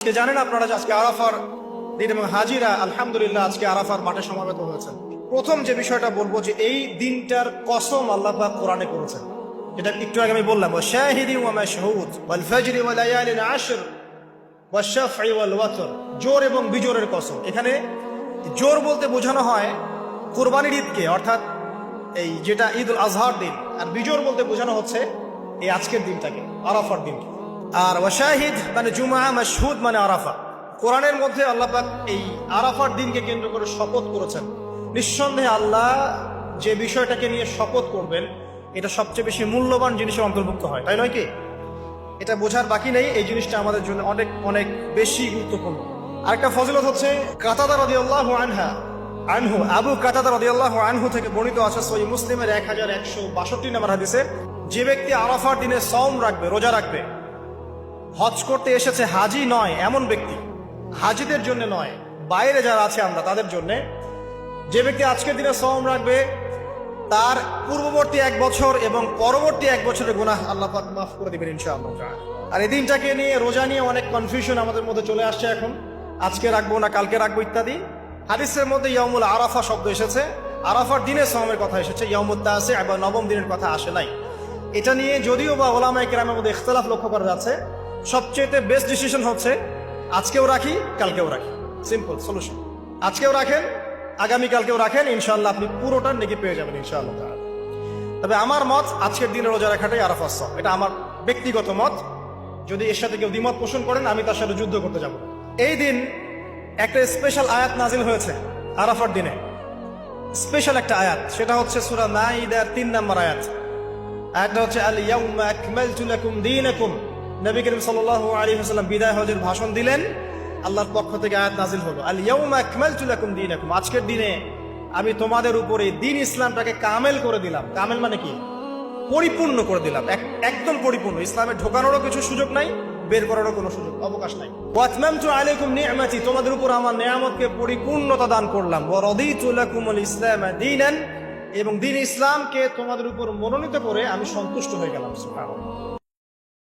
জানেন আপনারা আজকে আরাফার দিন এবং হাজিরা, আলহামদুলিল্লাহ আজকে আরাফার মাঠে সমাবেত হয়েছেন প্রথম যে বিষয়টা বলব যে এই দিনটার কসম আল্লাহ কোরআনে করেছেন। এটা একটু আগে আমি বললাম শাহিদি ওয়া মাশহুদ ওয়াল ফাজরি ওয়া লায়ালিন আশর ওয়া ওয়াল ওয়াতর। জোর এবং বিজোরের কসম। এখানে জোর বলতে বোঝানো হয় কোরবানির ঈদকে, অর্থাৎ এই যেটা ঈদ উল আজহার দিন। আর বিজোর বলতে বোঝানো হচ্ছে এই আজকের দিনটাকে, আরাফার দিনকে। আর ওয়াশাহিদ মানে জুমা, মাশহুদ মানে আরাফা। কোরআনের মধ্যে আল্লাহ পাক এই আরাফার দিনকে কেন্দ্র করে শপথ করেছেন। নিঃসন্দেহে আল্লাহ যে বিষয়টাকে নিয়ে শপথ করবেন, এটা সবচেয়ে বেশি মূল্যবান জিনিসের অন্তর্ভুক্ত হয়। তাই নয় কি? এটা বোঝার বাকি নেই, এই জিনিসটা আমাদের জন্য অনেক অনেক বেশি গুরুত্বপূর্ণ। আরেকটা ফজিলত হচ্ছে কাতাদা রাদিয়াল্লাহু আনহা, আনহু, আবু কাতাদা রাদিয়াল্লাহু আনহু থেকে বর্ণিত আছে সহি মুসলিমের এক হাজার একশো বাষট্টি নম্বর হাদিসে, যে ব্যক্তি আরাফার দিনে সওম রাখবে, রোজা রাখবে হজ করতে এসেছে হাজি নয়, এমন ব্যক্তি। হাজিদের জন্য নয়, বাইরে যারা আছে আমরা, তাদের জন্য। যে ব্যক্তি আজকের দিনে সওম রাখবে, তার পূর্ববর্তী এক বছর এবং পরবর্তী এক বছরের গুনাহ আল্লাহ পাক মাফ করে দিবেন ইনশাআল্লাহ। আর এই দিনটাকে নিয়ে রোজা নিয়ে অনেক কনফিউশন আমাদের মধ্যে চলে আসছে এখন। আজকে রাখব না, কালকে রাখব ইত্যাদি। হাদিসের মধ্যে ইয়ামুল আরাফা শব্দ এসেছে। আরাফার দিনে সওমের কথা এসেছে ইয়ামুল আছে এবং নবম দিনের কথা আসে নাই। এটা নিয়ে যদিও বা ওলামাই কেরামের মধ্যে ইখতলাফ লক্ষ্য করা যাচ্ছে সবচেয়ে বেস্ট ডিসিশন হচ্ছে, আজকেও রাখি, কালকেও রাখি। সিম্পল সলিউশন আজকেও রাখেন, আগামীকালকেও রাখেন ইনশাল্লাহ আপনি পুরোটা নেকি পেয়ে যাবেন, ইনশাআল্লাহ। তবে আমার মত, আজকের দিনে রোজা রাখাটাই আরাফার সব এটা আমার ব্যক্তিগত মত। যদি এর সাথে কেউ দ্বিমত পোষণ করেন, আমি তার সাথে যুদ্ধ করতে যাব। এই দিন একটা স্পেশাল আয়াত নাজিল হয়েছে, আরাফার দিনে। স্পেশাল একটা আয়াত, সেটা হচ্ছে সূরা মাইদার তিন নম্বর আয়াত। আয়াতটা হচ্ছে আল ইয়াউমা আকমালতু লাকুম দীনাকুম। নবী করিম সাল্লাল্লাহু আলাইহি ওয়াসাল্লাম বিদায় হজের ভাষণ দিলেন। আল্লাহর পক্ষ থেকে আয়াত নাজিল হলো। আল ইয়াউমা আকমালতু লাকুম দীনাকুম। আজকের দিনে আমি তোমাদের উপরে দিন ইসলামটাকে কামেল করে দিলাম। কামেল মানে কি? পরিপূর্ণ করে দিলাম। এক- একদম পরিপূর্ণ। ইসলামে ঢোকানোরও কিছু সুযোগ নাই, বের করারও কোনো সুযোগ, অবকাশ নাই। ওয়াতমামতু আলাইকুম নি'মাতি। তোমাদের উপর আমার নিয়ামতকে পরিপূর্ণতা দান করলাম। ওয়া রাদিতু লাকুমুল ইসলাম দীনান। এবং দিন ইসলামকে তোমাদের উপর মনোনীত করে আমি সন্তুষ্ট হয়ে গেলাম। সুবহানাল্লাহ।